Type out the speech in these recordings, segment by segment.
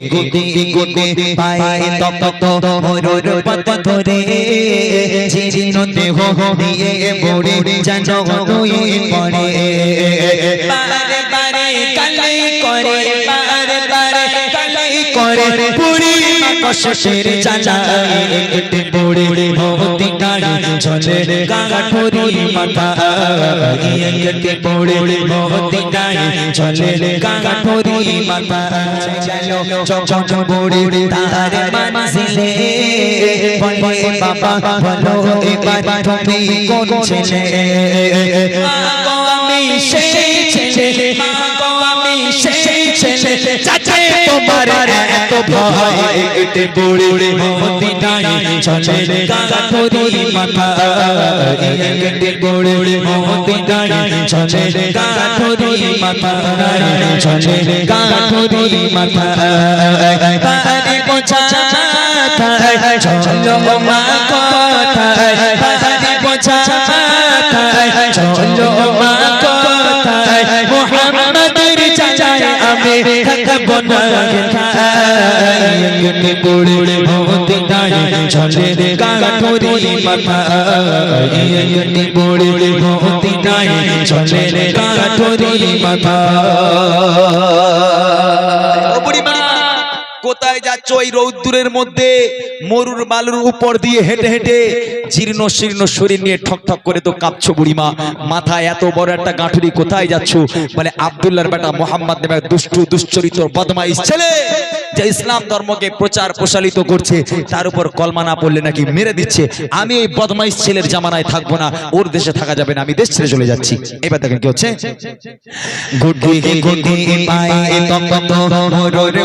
গুটি গুটি পায়ে তপ তো মরুর পথ ধরে জীর্ণ দেহ দিয়ে পড়ে যেন তুই পড়ে। বারে বারে কালাই করে, বারে বারে কালাই করে। পুরি কশের চালায় এতে পড়ে ভক্তি গাড়ি চলে গাঠুরি মাথা এতে পড়ে ভক্তি গাড়ি চলে গাঠুরি মাথা। চলো চক চক পড়ে তার মানসিলে। বলে বাবা বলো এবার তুমি কোন ছেলে? মাগো আমি সেই ছেলে। মাগো আমি সেই ছেলে। চাচা তোমার এতে পড়ে মতি নাই। চলে গাঠুরি মাথা। এতে পড়ে মতি নাই। চলে গাঠুরি মাথা। চলে গাঠুরি মাথা। পানি পোছা চলো মা কথায় পানি পোছা চলো মা কথায় মোহাম্মদের চাচায় আমি থাকব না। গেতে পড়ে ভূতি নাই চলে গাঠুরি মাথা গেতে পড়ে ভূতি নাই চলে গাঠুরি মাথা কোথায় যাচ্ছ এই রৌদ্দুরের মধ্যে? মরুর বালুর উপর দিয়ে হেঁটে হেঁটে জীর্ণ শীর্ণ শরীর নিয়ে ঠক ঠক করে তো কাঁপছো বুড়িমা। মাথায় এত বড় একটা গাঁঠুরি কোথায় যাচ্ছ? মানে আব্দুল্লাহর বেটা মোহাম্মদ এক দুষ্টু, দুশ্চরিত্র, বদমাইশ ছেলে। যে ইসলাম ধর্মকে প্রচার প্রসারিত করছে তার উপর কলমা না পড়লে নাকি মেরে দিচ্ছে আমি এই বদমাইশ ছেলের জামানায় থাকব না ওর দেশে থাকা যাবে না আমি দেশ ছেড়ে চলে যাচ্ছি এবার দেখেন কি হচ্ছে ধরে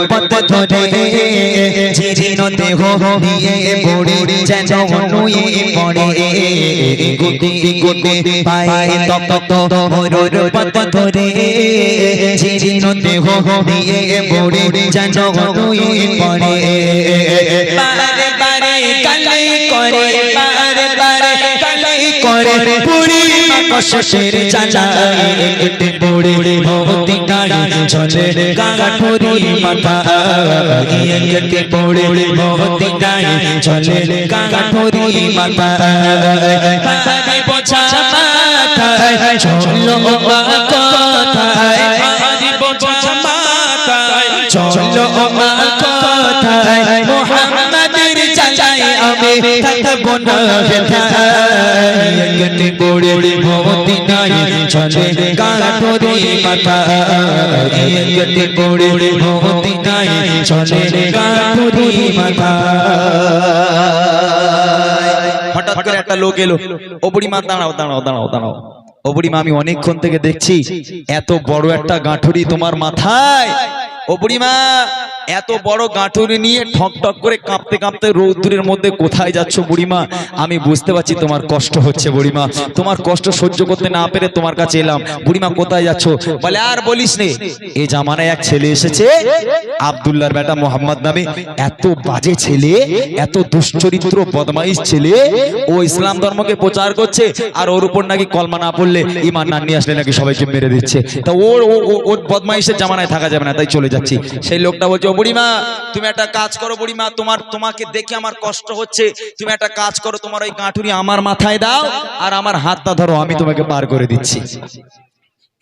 পড়ে গুডি গুডি নিয়ে পড়ে। বারে বারে কালাই করে বারে বারে কালাই করে। পুরি কশের চালায় এতে পড়ে ভক্তি গাড়ি চলে গাঠুরি মাথা এতে পড়ে ভক্তি গাড়ি চলে গাঠুরি মাথা পানি পোছা মাথায় চলো গেতে পড়ে ভক্তি নাই চলে গাঠুরি মাথা গেতে পড়ে ভক্তি নাই চলে গাঠুরি মাথা হঠাৎ করে একটা লোক এলো। ও বুড়িমা, দাঁড়াও দাঁড়াও দাঁড়াও দাঁড়াও। ও বুড়িমা, আমি অনেকক্ষণ থেকে দেখছি, এত বড় একটা গাঁঠুরি তোমার মাথায়। ও বুড়িমা, এত বড় গাঁঠুরি নিয়ে ঠক ঠক করে কাঁপতে কাঁপতে রৌদ্রের মধ্যে কোথায় যাচ্ছ বুড়িমা? আমি বুঝতে পারছি তোমার কষ্ট হচ্ছে বুড়িমা। তোমার কষ্ট সহ্য করতে না পেরে তোমার কাছে এলাম। বুড়িমা, কোথায় যাচ্ছ? বলে, আর বলিস নে এই জামানায় এক ছেলে এসেছে, আব্দুল্লাহর বেটা মোহাম্মদ নামে এত বাজে ছেলে, এত দুশ্চরিত্র, বদমাইশ ছেলে, ও ইসলাম ধর্মকে প্রচার করছে, আর ওর উপর নাকি কলমা না পড়লে ইমান না নিয়ে আসলে নাকি সবাইকে মেরে দিচ্ছে। তা ওর ওর বদমাইশের জামানায় থাকা যাবে না, তাই চলে যাচ্ছি। সেই লোকটা বলছে ও বুড়িমা তুমি একটা কাজ করো বুড়িমা তোমার তোমাকে দেখে আমার কষ্ট হচ্ছে। তুমি একটা কাজ করো তোমার ওই গাঁঠুরি আমার মাথায় দাও আর আমার হাতটা ধরো আমি তোমাকে পার করে দিচ্ছি।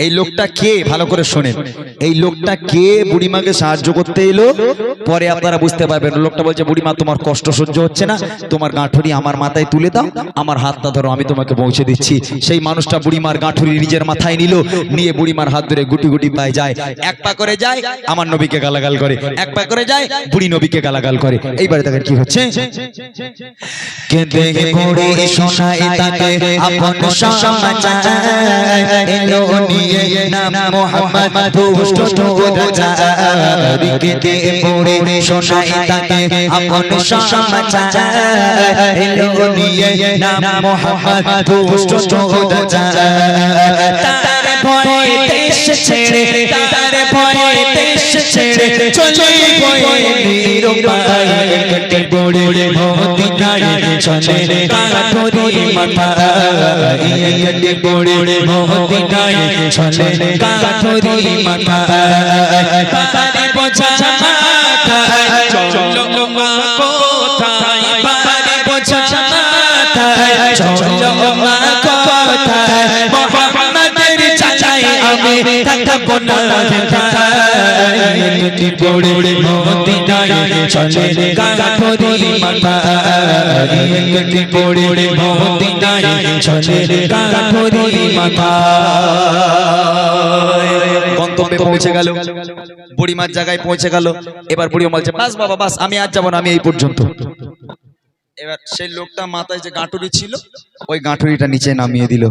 এই লোকটা কে? ভালো করে শোনেন। এই লোকটা কে? বুড়িমাকে সাহায্য করতে এলো। পরে আপনারা বুঝতে পারবেন লোকটা বলছে বুড়িমা তোমার কষ্ট সহ্য হচ্ছে না। তোমার গাঁঠুরি আমার মাথায় তুলে দাও। আমার হাতটা ধরো আমি তোমাকে পৌঁছে দিচ্ছি। সেই মানুষটা বুড়িমার গাঁঠুরি নিজের মাথায় নিল। নিয়ে বুড়িমার হাত ধরে গুটি গুটি পায়ে যায়। এক পা করে যায় আমার নবীকে গালাগাল করে। এক পা করে যায় বুড়ি নবীকে গালাগাল করে। এইবারে দেখেন কি হচ্ছে। আপন নিয়ে নাম মোহাম্মদ দুষ্ট রাজা কেঁদে পড়ে শোনাই তাকে আপন সমাচার। হেলো নিয়ে নাম মোহাম্মদ দুষ্ট রাজা তার ভয়ে দেশ ছেড়ে তার দেশ ছেড়ে চলে গয়ে বীর পায় কেটে বড়ে মদিনায় চলে কাঠরি মাথায় কেটে বড়ে মদিনায় চলে কাঠরি মাথায় পাতারে বোঝা মাথায় চলো মা কোথায় পাতারে বোঝা মাথায় চলো মা কোথায় মোহাম্মদের চাচাই আমি থাকব না একটি পড়ে চলে মাথা। পড়ে চলে মাথা। পৌঁছে গেল। বুড়িমার জায়গায় পৌঁছে গেল। এবার বুড়ি বলছে, বাস বাবা, বাস, আমি আর যাব না, আমি এই পর্যন্ত। এবার সেই লোকটা মাথায় যে গাঁটুরি ছিল, ওই গাঁটুরিটা নিচে নামিয়ে দিল।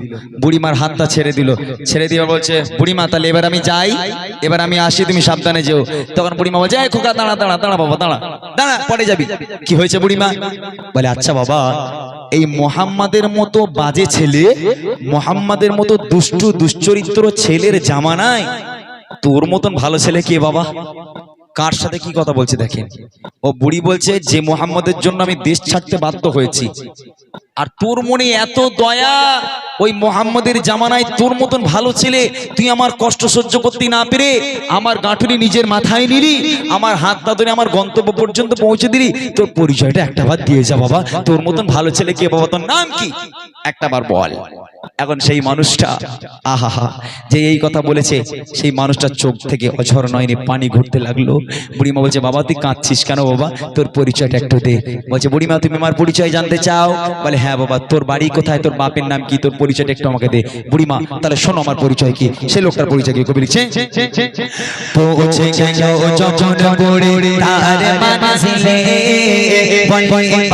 বুড়িমার হাতটা ছেড়ে দিল। ছেড়ে দিয়ে বলছে, বুড়িমা, তাহলে এবার আমি যাই, এবার আমি আসি, তুমি সাবধানে যেও। তখন বুড়িমা বলছে, এই খোকা, দাঁড়া দাঁড়া দাঁড়া বাবা, দাঁড়া দাঁড়া, পরে যাবি। কি হয়েছে বুড়িমা? বলে আচ্ছা বাবা, এই মোহাম্মদের মতো বাজে ছেলে, মোহাম্মদের মতো দুষ্টু, দুশ্চরিত্র ছেলের জামানায় তোর মতন ভালো ছেলে কে বাবা? কার সাথে কি কথা বলছে দেখেন? ও বুড়ি বলছে, যে মোহাম্মদের জন্য আমি দেশ ছাড়তে বাধ্য হয়েছি। আর তোর মনে এত দয়া? ওই মোহাম্মদের জামানায় তোর মতন ভালো ছেলে তুই আমার কষ্ট সহ্য করতে না পেরে আমার গাঁঠুরি নিজের মাথায় নিলি, আমার হাত না ধরে আমার গন্তব্য পর্যন্ত পৌঁছে দিলি, তোর পরিচয়টা একটা বার দিয়ে যা বাবা। তোর মতন ভালো ছেলে কে বাবা, তোর নাম কি? একটা বার বল। এখন সেই মানুষটা আহাহা যে এই কথা বলেছে সেই মানুষটার চোখ থেকে অঝর নয়নি পানি ঘুরতে লাগল বুড়িমা বলছে বাবা তুই কাঁদছিস কেন বাবা তোর পরিচয়টা একটু দে বলছে বুড়িমা তুমি আমার পরিচয় জানতে চাও বলে হ্যাঁ বাবা তোর বাড়ি কোথায় তোর বাপের নাম কি তোর পরিচয়টা একটু আমাকে দে বুড়িমা তাহলে শোনো আমার পরিচয় কি সেই লোকটার পরিচয় কি কবি লিখছে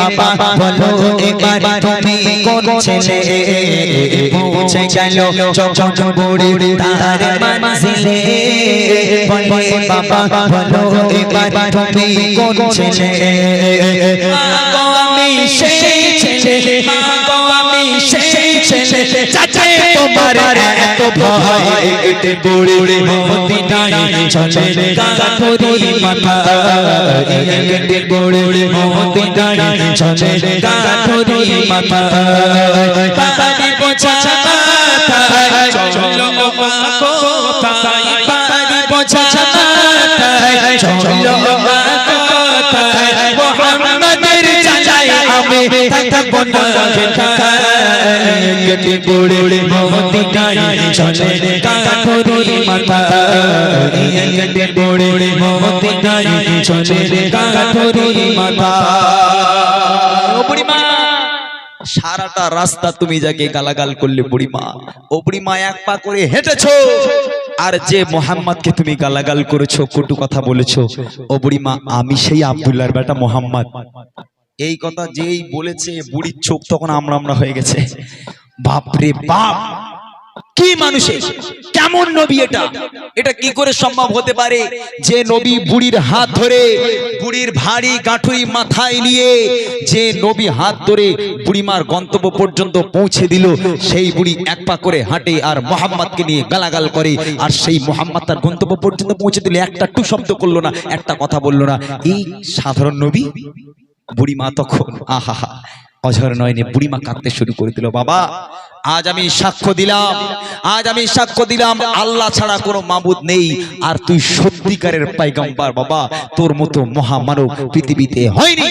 বাবা বলো এবার তুমি পৌঁছে গেল যখন পড়ে তার মানসিলে বলে বাবা বলো এবার তুমি কোন ছেলে? আমি সেই ছেলে আমি সেই ছেলে চাচা তোমার এত ভয় এতে পড়ে মদিনায় চলে গাথরি মাথা এতে পড়ে মদিনায় চলে গাথরি মাথা মা কোথায় পানি পোছা চলো মা কোথায় মোহাম্মদের চাচাই আমি থাকব না কেটে পড়ে মদিনায় চলে কাঠরি মাথা কেটে পড়ে মদিনায় চলে কাঠরি মাথা সারাটা রাস্তা তুমি যাকে গালাগাল করলে বুড়িমা ও বুড়িমা এক পা করে হেঁটেছো। আর যে মোহাম্মদকে তুমি গালাগাল করেছ, কটু কথা বলেছ, ও বুড়িমা আমি সেই আব্দুল্লাহর বেটা মোহাম্মদ। এই কথা যেই বলেছে, বুড়ির চোখ তখন আমরা আমরা হয়ে গেছে। বাপরে বাপ! কি মানুষের কেমন নবী এটা? এটা কি করে সম্ভব হতে পারে? যে নবী বুড়ির হাত ধরে, বুড়ির ভারী গাঁঠুরি মাথায় নিয়ে, যে নবী হাত ধরে বুড়িমার গন্তব্য পর্যন্ত পৌঁছে দিল, সেই বুড়ি এক পা করে হাঁটে আর মোহাম্মদকে নিয়ে গালাগাল করে, আর সেই মোহাম্মদ তার গন্তব্য পর্যন্ত পৌঁছে দিলে। একটা টু শব্দ করল না, একটা কথা বলল না। এই সাধারণ নবী? বুড়িমা তখন আহা অঝর নয়নে বুড়িমা কাঁদতে শুরু করে দিল, বাবা আজ আমি সাক্ষ্য দিলাম। আজ আমি সাক্ষ্য দিলাম, আল্লাহ ছাড়া কোনো মাবুদ নেই। আর তুই সত্যিকারের পাইগাম্বার বাবা, তোর মতো মহামানব পৃথিবীতে হয়নি।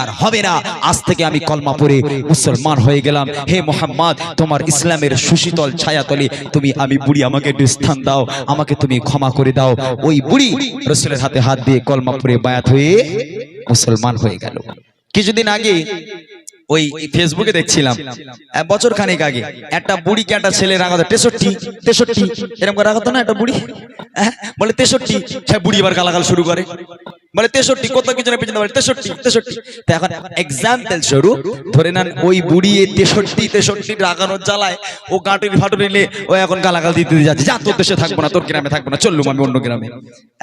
আর হবে না, আজ থেকে আমি কলমা পড়ে মুসলমান হয়ে গেলাম। হে মোহাম্মদ, তোমার ইসলামের সুশীতল ছায়াতলে তুমি আমি বুড়ি, আমাকে একটু স্থান দাও, আমাকে তুমি ক্ষমা করে দাও। ওই বুড়ি রসুলের হাতে হাত দিয়ে কলমা পড়ে বায়াত হয়ে মুসলমান হয়ে গেল। কিছুদিন আগে ওই ফেসবুকে দেখছিলাম। এক বছর খানিক আগে একটা বুড়িকে একটা ছেলে রাখাতো তেষট্টি তেষট্টি এরকম করে রাখাতো না একটা বুড়ি? হ্যাঁ, বলে তেষট্টি সে বুড়ি এবার গালাগাল শুরু করে। বলে তেষট্টি, কত কিছু না পেছনে? বলে তেষট্টি তেষট্টি। এখন এক্সাম্পল স্বরূপ, ধরে নেন ওই বুড়ি তেষট্টি তেষট্টি রাগানোর জ্বালায় ও গাঁটুরি ফাটুরি নিলে ও এখন গালাগাল দিতে যাচ্ছে। যা তোর দেশে থাকব না, তোর গ্রামে থাকব না, চললুম আমি অন্য গ্রামে।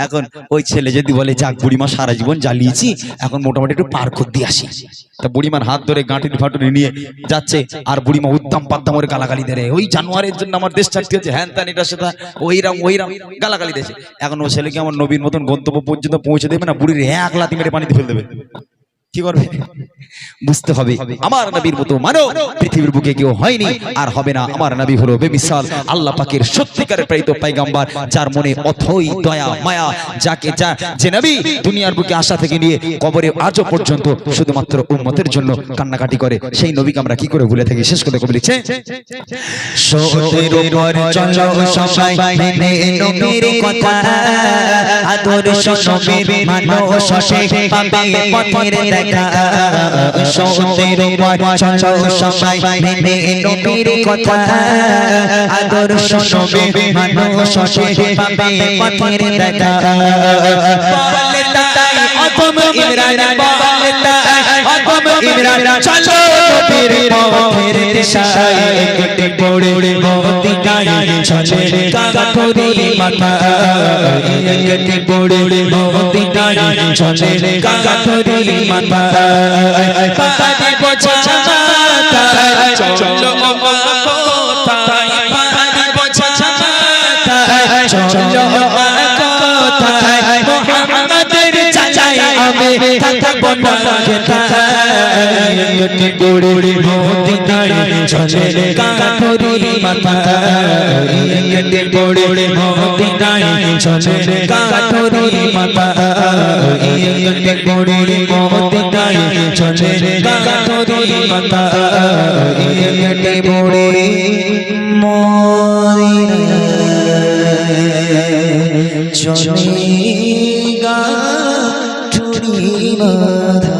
এখন ওই ছেলে যদি বলে, যাক বুড়িমা, সারা জীবন জ্বালিয়েছি, এখন মোটামুটি একটু পার করে দিয়ে আসি। তা বুড়িমার হাত ধরে গাঁটুরি ফাটুরি নিয়ে যাচ্ছে, আর বুড়িমা উদ্দাম পাদ্দাম করে গালাগালি দেয় ওই জানুয়ারির জন্য আমার দেশ ছাড়তে হচ্ছে। হ্যান ত্যান, এটা সেটা, ওইরাম ওইরাম, গালাগালি দিয়েছে এখন ও ছেলেকে আমার নবীর মতন গন্তব্য পর্যন্ত পৌঁছে দেবে না বুড়ির এক লাতি মেরে পানিতে ফেলে দেবে। কি করবে? বুঝতে হবে। আমার নবীর মতো মানো পৃথিবীর বুকে কেউ হয়নি আর হবে না। আমার নবী হলো বেমিসাল আল্লাহ পাকের সত্যিকারের প্রেরিত পাইগাম্বার যার মনে অথই দয়া মায়া যাকে যা যে নবী দুনিয়ার বুকে আসা থেকে নিয়ে কবরে আজও পর্যন্ত শুধুমাত্র উম্মতের জন্য কান্নাকাটি করে সেই নবীকে আমরা কি করে ভুলে থাকি? শেষ কথা কবি লিখছে সতের উপর চলো সবাই মেনে নবীর কথা। আদর্শ নবীর মানো শশে পাবে পথের দেখা। সতের সবাই মেনে নবীর কথা। আদর্শ নবীর মানো শশে পাবে পথের দেখা বলে তাই অতম ইমরান, বলে তাই অতম ইমরান, চলো নবীর পথের দিশায়। কেটে পড়ে মতি গায়ে চলে কাঠুরি মাথা। কেটে পড়ে মতি গায়ে চলে। কাঠুরি মাথা। পানি বোঝা মাথা। চলো কোথায় পানি পড়ে মতি গায়ে চলে কাঠুরি মাথা পড়ে মতি গায়ে চলে কাঠুরি মাথা পড়ে মতি গায়ে চলে কাঠুরি মাথা কেটে পড়ে মরি চলে গাঠুরি মাথা